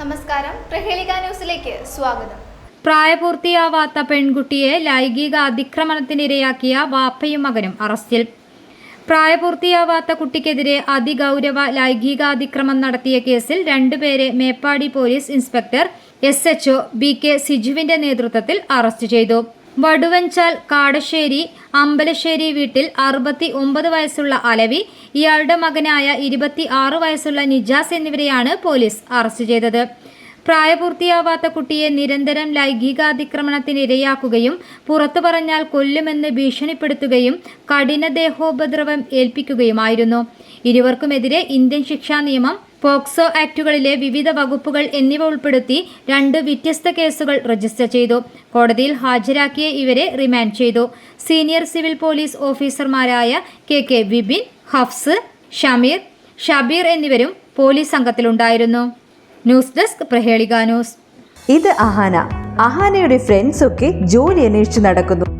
നമസ്കാരം. പ്രഹേളിക ന്യൂസിലേക്ക് സ്വാഗതം. പ്രായപൂർത്തിയാവാത്ത പെൺകുട്ടിയെ ലൈംഗിക അതിക്രമണത്തിനിരയാക്കിയ വാപ്പയും മകനും അറസ്റ്റിൽ. പ്രായപൂർത്തിയാവാത്ത കുട്ടിക്കെതിരെ അതിഗൗരവ ലൈംഗികാതിക്രമം നടത്തിയ കേസിൽ രണ്ടുപേരെ Meppadi police inspector S H B K സിജുവിന്റെ നേതൃത്വത്തിൽ അറസ്റ്റ് ചെയ്തു. വടുവഞ്ചാൽ കാടശ്ശേരി അമ്പലശ്ശേരി വീട്ടിൽ അറുപത്തി ഒമ്പത് വയസ്സുള്ള അലവി ഇയാളുടെ മകനായ ഇരുപത്തി ആറ് വയസ്സുള്ള നിജാസ് എന്നിവരെയാണ് പോലീസ് അറസ്റ്റ് ചെയ്തത്. പ്രായപൂർത്തിയാവാത്ത കുട്ടിയെ നിരന്തരം ലൈംഗികാതിക്രമണത്തിനിരയാക്കുകയും പുറത്തു പറഞ്ഞാൽ കൊല്ലുമെന്ന് ഭീഷണിപ്പെടുത്തുകയും കഠിന ദേഹോപദ്രവം ഏൽപ്പിക്കുകയുമായിരുന്നു. ഇരുവർക്കുമെതിരെ ഇന്ത്യൻ ശിക്ഷാ നിയമം പോക്സോ ആക്ടുകളിലെ വിവിധ വകുപ്പുകൾ എന്നിവ ഉൾപ്പെടുത്തി രണ്ട് വ്യത്യസ്ത കേസുകൾ രജിസ്റ്റർ ചെയ്തു. കോടതിയിൽ ഹാജരാക്കിയ ഇവരെ റിമാൻഡ് ചെയ്തു. സീനിയർ സിവിൽ പോലീസ് ഓഫീസർമാരായ കെ കെ വിപിൻ ഹഫ്സ് ഷമീർ ഷബീർ എന്നിവരും police സംഘത്തിലുണ്ടായിരുന്നു. News desk Prahelika news. ഇത് അഹാന. അഹാനയുടെ ഫ്രണ്ട്സ് ഒക്കെ ജോലി അന്വേഷിച്ച് നടക്കുന്നു.